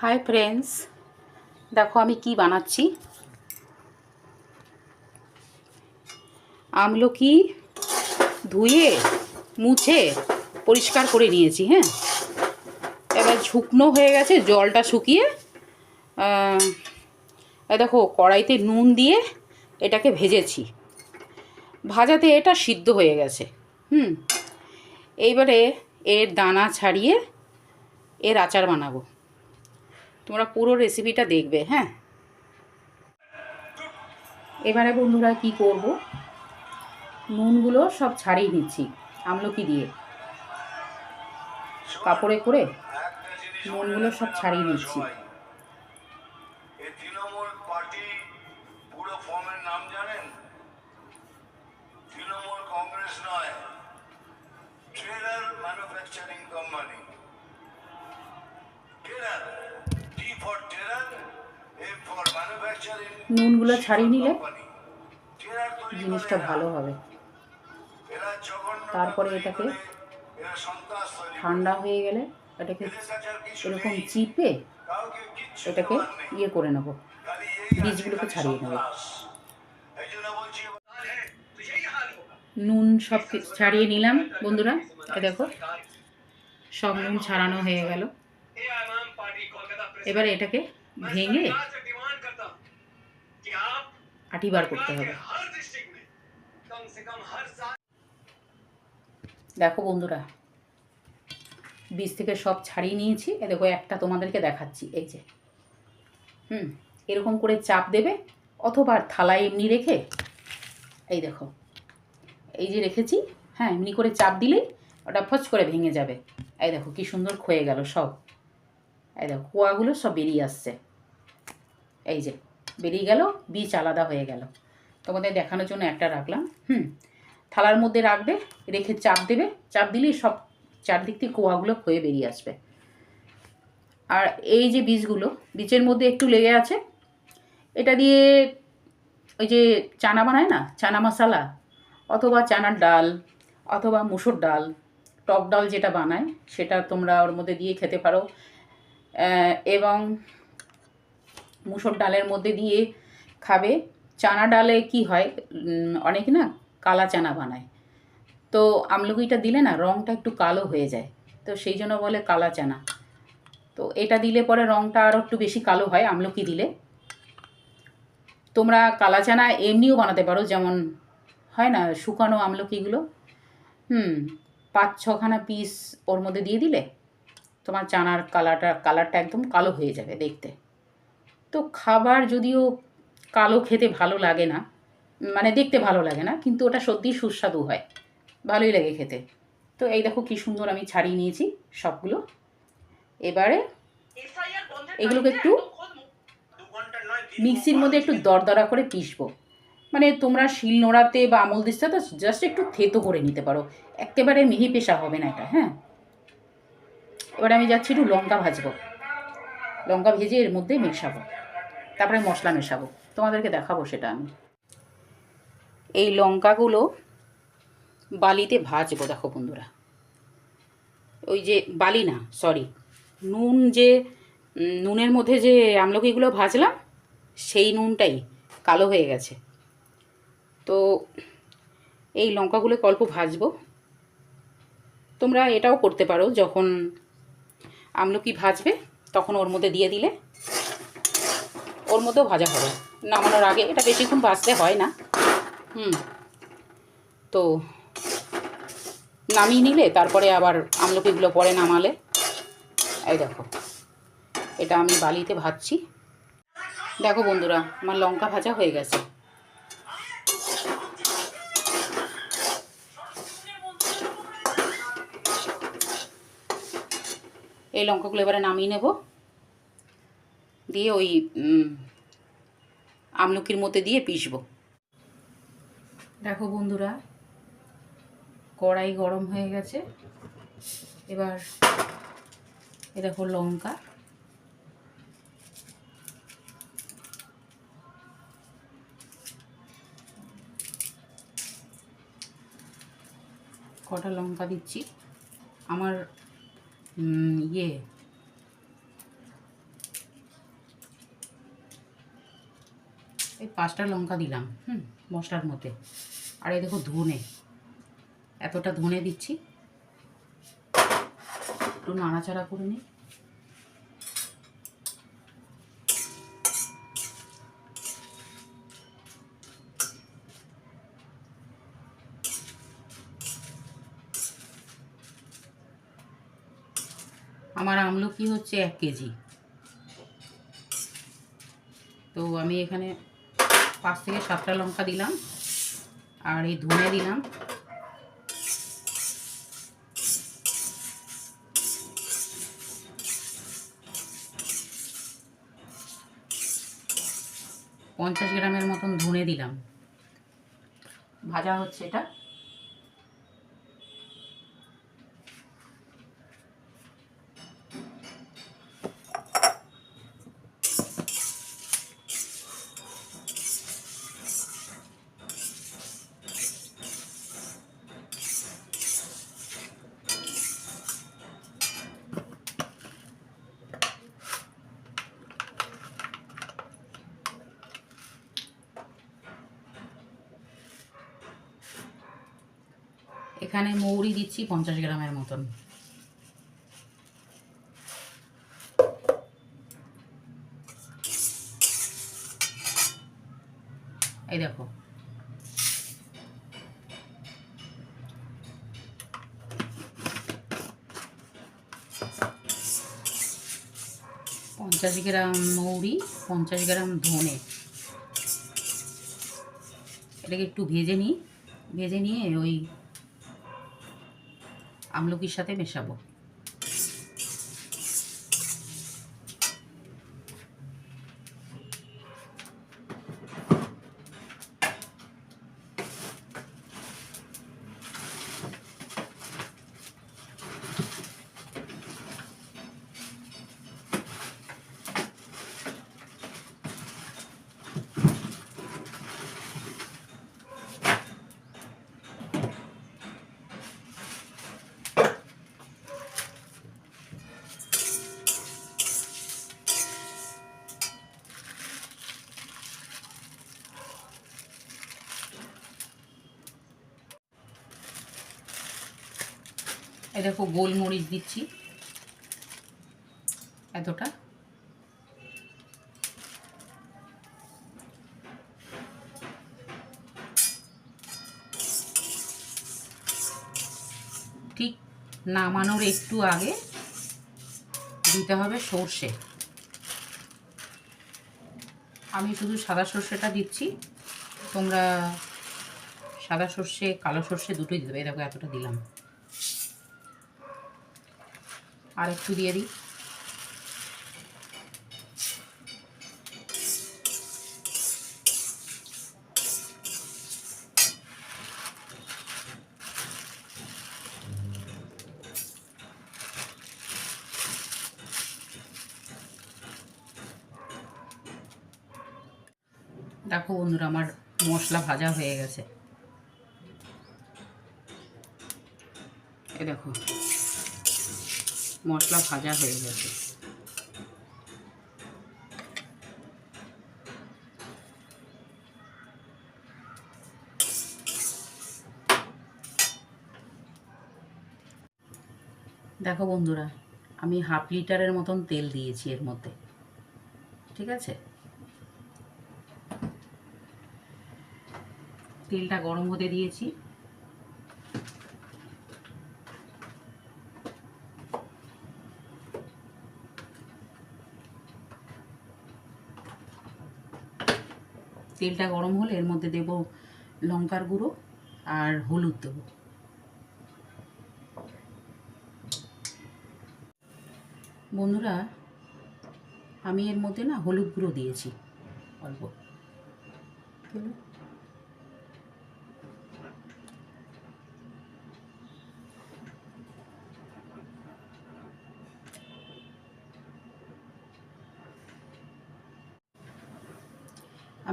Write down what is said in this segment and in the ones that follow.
Hi friends দেখো, আমি কি বানাচ্ছি? আমলকি ধুয়ে, মুছে, পরিষ্কার করে নিয়েছি হ্যাঁ? এবার শুকনো হয়ে গেছে, জলটা শুকিয়ে দেখো, কড়াইতে নুন দিয়ে এটাকে ভেজেছি। ভাজাতে এটা সিদ্ধ হয়ে গেছে, হুম? এইবারে এর দানা ছাড়িয়ে এর আচার বানাবো। তোমরা পুরো রেসিপিটা দেখবে হ্যাঁ? এবারে বন্ধুরা কি করব? নুনগুলো সব ছাড়িয়ে নিচ্ছি আমলকি দিয়ে। কাপড়ে করে নুনগুলো সব ছাড়িয়ে নিচ্ছি। এই তৃণমূল নুনগুলো ছাড়িয়ে নিলে জিনিসটা ভালো হবে। তারপরে এটাকে ঠান্ডা হয়ে গেলে এটাকে এরকম চিপে এটাকে ইয়ে করে নেব। বীজগুলোকে ছাড়িয়ে নেব। নুন সব ছাড়িয়ে নিলাম বন্ধুরা। এ দেখো, সব নুন ছাড়ানো হয়ে গেল। এবার এটাকে ভেঙে আটি বার করতে হবে। দেখো বন্ধুরা, বীজ থেকে সব ছাড়িয়ে নিয়েছি। এ দেখো, একটা তোমাদেরকে দেখাচ্ছি, এই যে। হুম, এরকম করে চাপ দেবে, অথবা থালায় এমনি রেখে, এই দেখো, এই যে রেখেছি হ্যাঁ এমনি করে চাপ দিলেই ওটা ফচ করে ভেঙে যাবে। এই দেখো, কি সুন্দর ক্ষয়ে গেল সব। এই দেখো, কুয়াগুলো সব বেরিয়ে আসছে। এই যে, বেরিয়ে গেল বীজ আলাদা হয়ে গেল। তোমাদের দেখানোর জন্য একটা রাখলাম, হুম। থালার মধ্যে রাখবে, রেখে চাপ দেবে, চাপ দিলেই সব চারদিক থেকে কোয়াগুলো হয়ে বেরিয়ে আসবে। আর এই যে বীজগুলো বীজের মধ্যে একটু লেগে আছে, এটা দিয়ে ওই যে চানা বানায় না, চানা মশলা, অথবা চানার ডাল, অথবা মুসুর ডাল, টক ডাল যেটা বানায়, সেটা তোমরা ওর মধ্যে দিয়ে খেতে পারো। এবং মুসুর ডালের মধ্যে দিয়ে খাবে। চানা ডালে কি হয়? অনেকে না কালা চানা বানায়। তো আমলকিটা দিলে না রঙটা একটু কালো হয়ে যায়। তো সেই জন্য বলে কালা চানা। তো এটা দিলে পরে রঙটা আরও একটু বেশি কালো হয় আমলকি দিলে। তোমরা কালা চানা এমনিও বানাতে পারো, যেমন হয় না শুকানো আমলকিগুলো? হুম, পাঁচ ছখানা পিস ওর মধ্যে দিয়ে দিলে তোমার চানার কালারটা কালারটা একদম কালো হয়ে যাবে দেখতে। তো খাবার যদিও কালো খেতে ভালো লাগে না মানে দেখতে ভালো লাগে না, কিন্তু ওটা সত্যিই সুস্বাদু হয়, ভালোই লাগে খেতে। তো এই দেখো কি সুন্দর আমি ছাড়িয়ে নিয়েছি সবগুলো। এবারে এগুলোকে একটু মিক্সির মধ্যে একটু দরদরা করে পিসবো মানে তোমরা শিল নোড়াতে বা আমল তো জাস্ট একটু থেতো করে নিতে পারো, একেবারে মিহি পেশা হবে না এটা হ্যাঁ। এবারে আমি যাচ্ছি একটু লঙ্কা ভাজবো, লঙ্কা ভেজে এর মধ্যে মেশাবো। তারপরে মশলা মেশাবো। তোমাদেরকে দেখাবো সেটা আমি। এই লঙ্কাগুলো বালিতে ভাজবো, দেখো বন্ধুরা। ওই যে বালি না সরি নুন যে নুনের মধ্যে যে আমলকিগুলো ভাজলাম, সেই নুনটাই কালো হয়ে গেছে। তো এই লঙ্কাগুলো অল্প ভাজবো। তোমরা এটাও করতে পারো, যখন আমলকি ভাজবে, তখন ওর মধ্যে দিয়ে দিলে ওর মধ্যেও ভাজা হবে। নামানোর আগে এটা বেশিক্ষণ ভাজতে হয় না। হুম। তো নামিয়ে নিলে, তারপরে আবার আমলকিগুলো পরে নামালে। এই দেখো, এটা আমি বালিতে ভাজছি। দেখো বন্ধুরা, আমার লঙ্কা ভাজা হয়ে গেছে। এই লঙ্কাগুলো এবারে নামিয়ে নেব। দিয়ে ওই আমলকির মধ্যে দিয়ে পিসবো দেখো বন্ধুরা, কড়াই গরম হয়ে গেছে। এবার এ দেখো লঙ্কা। কটা লঙ্কা দিচ্ছি? আমার ইয়ে এই পাঁচটা লঙ্কা দিলাম, হুম, মশলার মধ্যে। আর এই দেখো ধনে, এতটা ধনে দিচ্ছি। একটু নাড়াচাড়া করে নিই। আমার আমলকি হচ্ছে এক কেজি। তো আমি এখানে পাঁচ থেকে সাতটা লঙ্কা দিলাম আর এই ধনে দিলাম। পঞ্চাশ গ্রামের মতন ধনে দিলাম। ভাজা হচ্ছে এটা। এখানে মৌরি দিচ্ছি পঞ্চাশ গ্রামের মতন। এই দেখো। পঞ্চাশ গ্রাম মৌরি, পঞ্চাশ গ্রাম ধনে। এটাকে একটু ভেজে নিই। ভেজে নিয়ে ওই আমলকির সাথে মেশাবো। দেখো গোলমরিচ দিচ্ছি। এতটা। ঠিক নামানোর একটু আগে দিতে হবে সর্ষে। আমি শুধু সাদা সর্ষেটা দিচ্ছি। তোমরা সাদা সর্ষে, কালো সর্ষে দুটোই দিতে দেখো এতটা দিলাম। আর একটু দিয়ে দিই। দেখো বন্ধুরা আমার মশলা ভাজা হয়ে গেছে। এই দেখো। মশলা ভাজা হয়ে গেছে। দেখো বন্ধুরা, আমি হাফ লিটারের মতন তেল দিয়েছি এর মধ্যে। ঠিক আছে? তেলটা গরম হতে দিয়েছি। তেলটা গরম হলে এর মধ্যে দেব লঙ্কার গুঁড়ো আর হলুদ দেবো। বন্ধুরা আমি এর মধ্যে না হলুদ গুঁড়ো দিয়েছি। অল্প।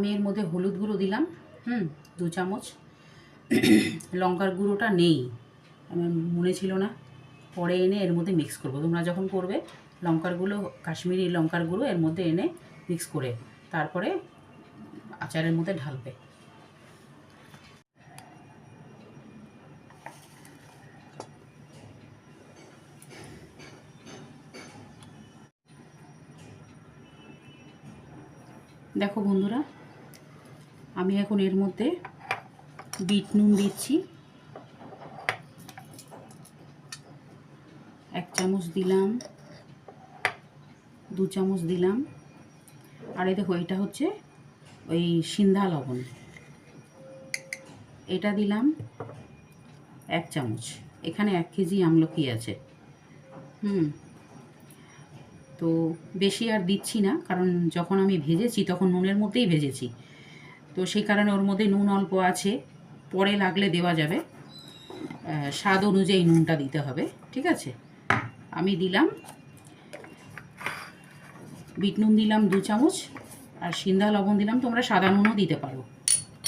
আমি এর মধ্যে হলুদ গুঁড়ো দিলাম, হুম, দু চামচ। লঙ্কার গুঁড়োটা নেই, আমার মনে ছিল না। পরে এনে এর মধ্যে মিক্স করব। তোমরা যখন করবে, লঙ্কার গুঁড়ো, কাশ্মীরি লঙ্কার গুঁড়ো এর মধ্যে এনে মিক্স করে, তারপরে আচারের মধ্যে ঢালবে। দেখো বন্ধুরা আমি এখন এর মধ্যে বিট নুন দিচ্ছি। এক চামচ দিলাম, দু চামচ দিলাম। আর এই দেখো, এটা হচ্ছে ওই সিন্ধা লবণ। এটা দিলাম এক চামচ। এখানে এক কেজি আমলকি আছে। হুম। তো বেশি আর দিচ্ছি না, কারণ যখন আমি ভেজেছি তখন নুনের মধ্যেই ভেজেছি। তো সেই কারণে ওর মধ্যে নুন অল্প আছে। পরে লাগলে দেওয়া যাবে। স্বাদ অনুযায়ী নুনটা দিতে হবে, ঠিক আছে? আমি দিলাম, বিট নুন দিলাম দু চামচ, আর সিন্ধা লবণ দিলাম, তোমরা সাদা নুনও দিতে পারো,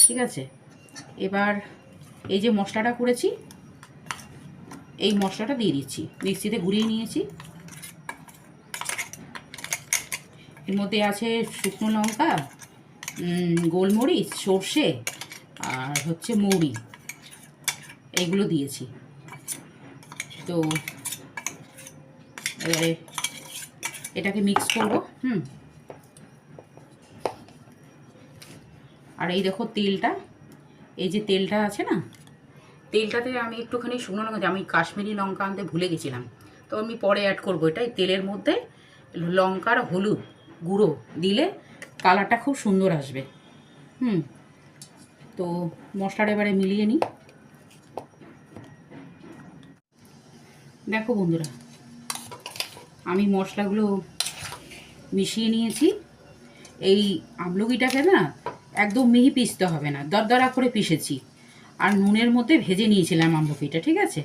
ঠিক আছে? এবার এই যে মশলাটা করেছি, এই মশলাটা দিয়ে দিচ্ছি, মিক্সিতে ঘুরিয়ে নিয়েছি। এর মধ্যে আছে শুকনো লঙ্কা গোলমরিচ, সর্ষে আর হচ্ছে মৌরি। এইগুলো দিয়েছি। তো এবারে এটাকে মিক্স করব, হুম। আর এই দেখো তেলটা, এই যে তেলটা আছে না, তেলটাতে আমি একটুখানি শুকনো লঙ্কা আমি কাশ্মীরি লঙ্কা আনতে ভুলে গেছিলাম। তো আমি পরে অ্যাড করব এটা তেলের মধ্যে লঙ্কার হলুদ গুঁড়ো দিলে কালারটা খুব সুন্দর আসবে। হুম, তো মশলাটা এবারে মিলিয়ে নিই। দেখো বন্ধুরা, আমি মশলাগুলো মিশিয়ে নিয়েছি। এই আমলকিটাকে না একদম মিহি পিসতে হবে না, দরদরা করে পিষেছি। আর নুনের মধ্যে ভেজে নিয়েছিলাম আমলকিটা, ঠিক আছে?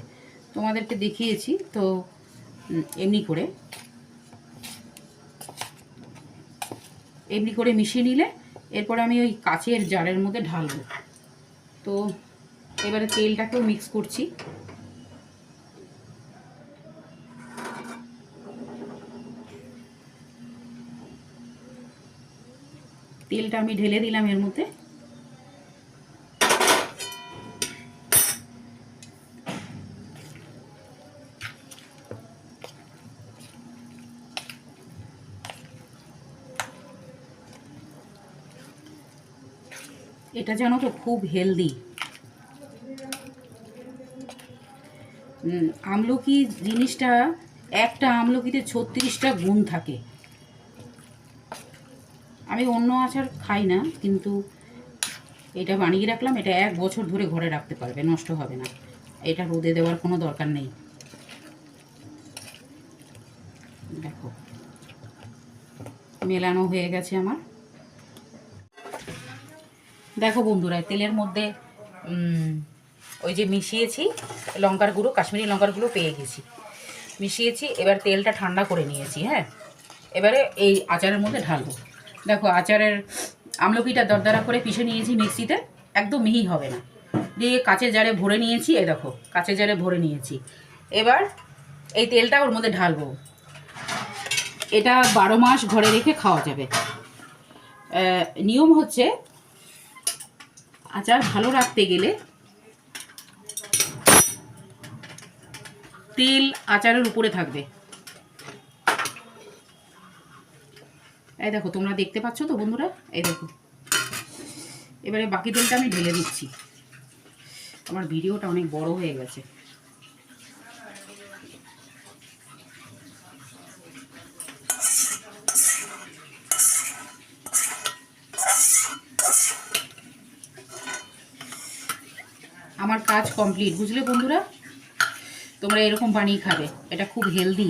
তোমাদেরকে দেখিয়েছি, তো এমনি করে। এমনি করে মিশিয়ে নিলে এরপর আমি ওই কাচের জারের মধ্যে ঢালবো। তো এবারে তেলটাকেও মিক্স করছি। তেলটা আমি ঢেলে দিলাম এর মধ্যে। এটা জানো তো খুব হেলদি আমলকি জিনিসটা, একটা আমলকিতে ছত্রিশটা গুণ থাকে। আমি অন্য আচার খাই না, কিন্তু এটা বানিয়ে রাখলাম, এটা এক বছর ধরে ঘরে রাখতে পারবে, নষ্ট হবে না। এটা রোদে দেওয়ার কোনো দরকার নেই। দেখো, মেলানো হয়ে গেছে আমার। দেখো বন্ধুরা, তেলের মধ্যে ওই যে মিশিয়েছি লঙ্কার গুঁড়ো, কাশ্মীরি লঙ্কার গুঁড়ো পেয়ে গেছি। মিশিয়েছি, এবার তেলটা ঠান্ডা করে নিয়েছি হ্যাঁ? এবারে এই আচারের মধ্যে ঢালবো। দেখো, আচারের আমলকিটা দরদারা করে পিষে নিয়েছি মিক্সিতে, একদম মিহি হবে না। দিয়ে কাঁচের জারে ভরে নিয়েছি এ দেখো, কাঁচের জারে ভরে নিয়েছি। এবার এই তেলটা ওর মধ্যে ঢালবো। এটা বারো মাস ঘরে রেখে খাওয়া যাবে। নিয়ম হচ্ছে আচার ভালো রাখতে গেলে তেল আচারের উপরে থাকবে। এই দেখো, তোমরা দেখতে পাচ্ছ তো বন্ধুরা? এই দেখো। এবারে বাকি তেলটা আমি ঢেলে দিচ্ছি। আমার ভিডিওটা অনেক বড় হয়ে গেছে আমার কাজ কমপ্লিট বুঝলে বন্ধুরা? তোমরা এরকম বানিয়ে খাবে। এটা খুব হেলদি